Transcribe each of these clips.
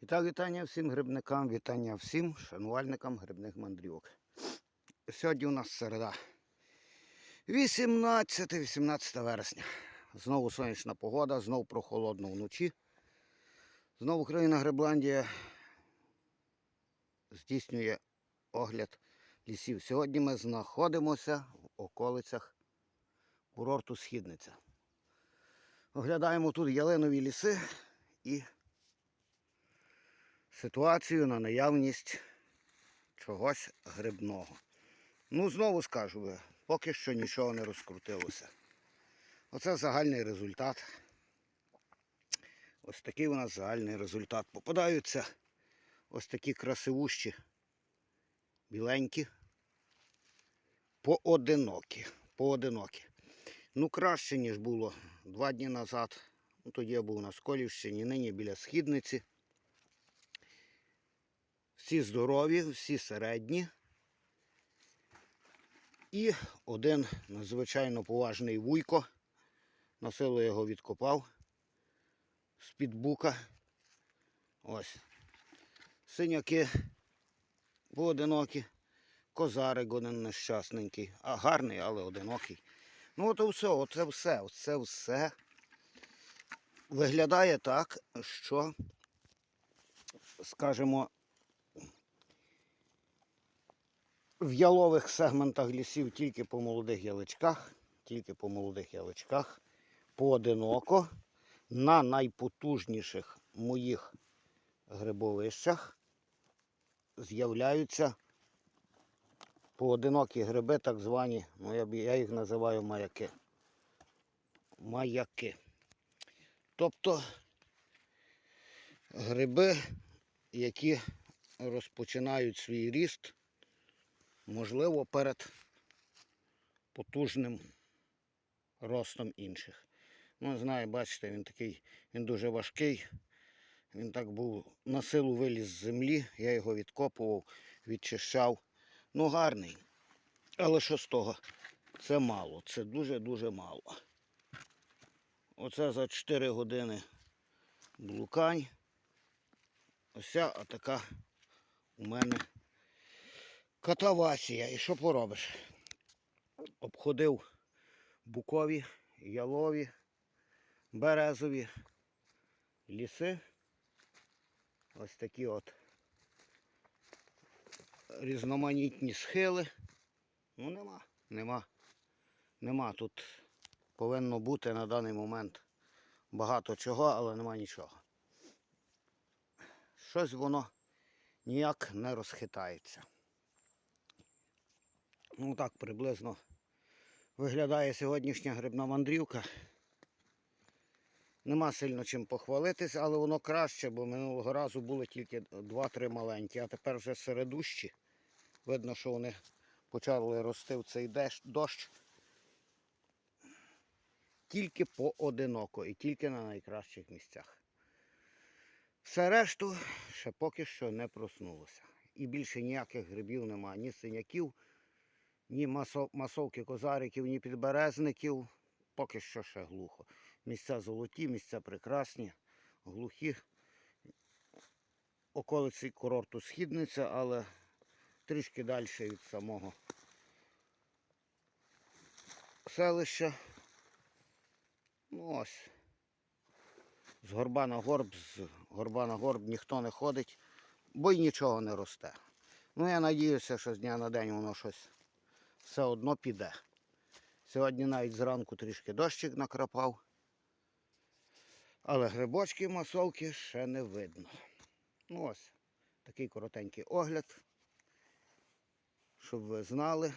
І так, вітання всім грибникам, вітання всім шанувальникам грибних мандрівок. Сьогодні у нас середа. 18-18 вересня. Знову сонячна погода, знову прохолодно вночі. Знову країна Грибландія здійснює огляд лісів. Сьогодні ми знаходимося в околицях курорту Східниця. Оглядаємо тут ялинові ліси і ситуацію на наявність чогось грибного. Ну, знову скажу, поки що нічого не розкрутилося. Оце загальний результат. Ось такий у нас загальний результат. Попадаються ось такі красивущі, біленькі, поодинокі. Поодинокі. Ну, краще, ніж було два дні назад. Ну, тоді я був на Сколівщині, нині біля східниці. Всі здорові, всі середні. І один надзвичайно поважний вуйко. На силу його відкопав з-під бука. Ось. Синяки поодинокі. Козарик один нещасненький, а гарний, але одинокий. Ну от все, оце все, оце все виглядає так, що, скажімо, в ялових сегментах лісів тільки по молодих яличках, тільки по молодих яличках, поодиноко, на найпотужніших моїх грибовищах з'являються поодинокі гриби, так звані, ну я, їх називаю маяки. Маяки. Тобто гриби, які розпочинають свій ріст, можливо, перед потужним ростом інших. Ну, знаю, бачите, він такий, він дуже важкий. Він так був на силу виліз з землі, я його відкопував, відчищав. Ну, гарний. Але що з того? Це мало, це дуже-дуже мало. Оце за 4 години блукань. Ось ця така у мене катавасія. І що поробиш? Обходив букові, ялові, березові ліси. Ось такі от різноманітні схили. Ну нема, нема. Нема. Тут повинно бути на даний момент багато чого, але нема нічого. Щось воно ніяк не розхитається. Ну так приблизно виглядає сьогоднішня грибна мандрівка. Нема сильно чим похвалитись, але воно краще, бо минулого разу були тільки 2-3 маленькі, а тепер вже середущі. Видно, що вони почали рости в цей дощ. Тільки поодиноко і тільки на найкращих місцях. Все решту ще поки що не проснулося. І більше ніяких грибів немає, ні синяків, ні масовки козариків, ні підберезників. Поки що ще глухо. Місця золоті, місця прекрасні, глухі. Околиці курорту східниця, але трішки далі від самого селища. Ну ось. З горба на горб, з горба на горб ніхто не ходить, бо й нічого не росте. Ну я надіюся, що з дня на день воно щось все одно піде. Сьогодні навіть зранку трішки дощик накрапав. Але грибочки масовки ще не видно. Ну ось, такий коротенький огляд, щоб ви знали,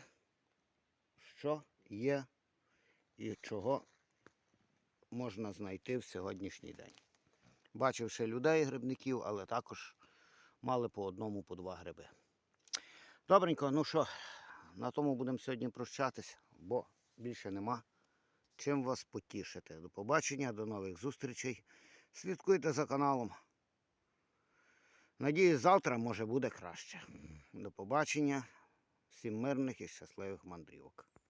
що є і чого можна знайти в сьогоднішній день. Бачив ще людей, грибників, але також мали по одному, по два гриби. Добренько, ну що, на тому будемо сьогодні прощатися, бо більше нема чим вас потішити. До побачення, до нових зустрічей. Слідкуйте за каналом. Надіюсь, завтра може буде краще. До побачення. Всім мирних і щасливих мандрівок.